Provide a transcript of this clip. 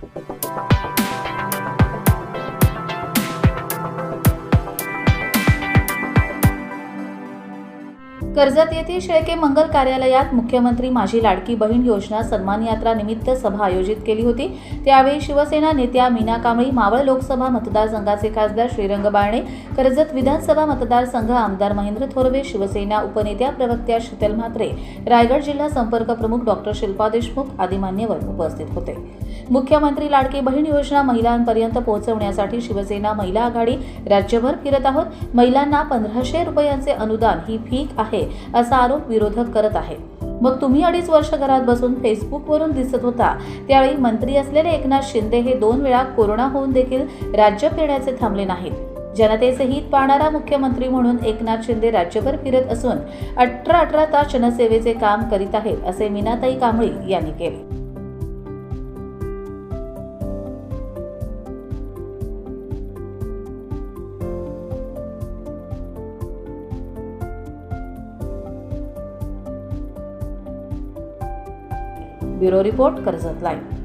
Thank you Karjat येथील शेळके मंगल कार्यालयात मुख्यमंत्री माझी लाडकी बहीण योजना सन्मान यात्रा निमित्त सभा आयोजित केली होती. त्यावेळी शिवसेना नेत्या मीना कांबळी मावळ लोकसभा मतदारसंघाचे खासदार श्रीरंग बाळणे कर्जत विधानसभा मतदारसंघ आमदार महेंद्र थोरवे शिवसेना उपनेत्या प्रवक्त्या शीतल म्हात्रे रायगड जिल्हा संपर्क प्रमुख डॉक्टर शिल्पा देशमुख आदी मान्यवर उपस्थित होते. मुख्यमंत्री लाडकी बहीण योजना महिलांपर्यंत पोहोचवण्यासाठी शिवसेना महिला आघाडी राज्यभर फिरत आहोत. महिलांना पंधराशे रुपयांचे अनुदान ही फीक आहे. आहे असा आरोप विरोधक करत आहेत मग तुम्ही अडीच वर्ष घरात बसून फेसबुकवरून दिसत होता. त्यावेळी मंत्री असलेले एकनाथ शिंदे हे दोन वेळा कोरोना होऊन देखील राज्य फिरण्याचे थांबले नाहीत. जनतेचे हित पाहणारा मुख्यमंत्री म्हणून एकनाथ शिंदे राज्यभर फिरत असून अठरा अठरा तास जनसेवेचे काम करीत आहेत असे मीनाताई कांबळी यांनी केले. Bureau report Karjat live.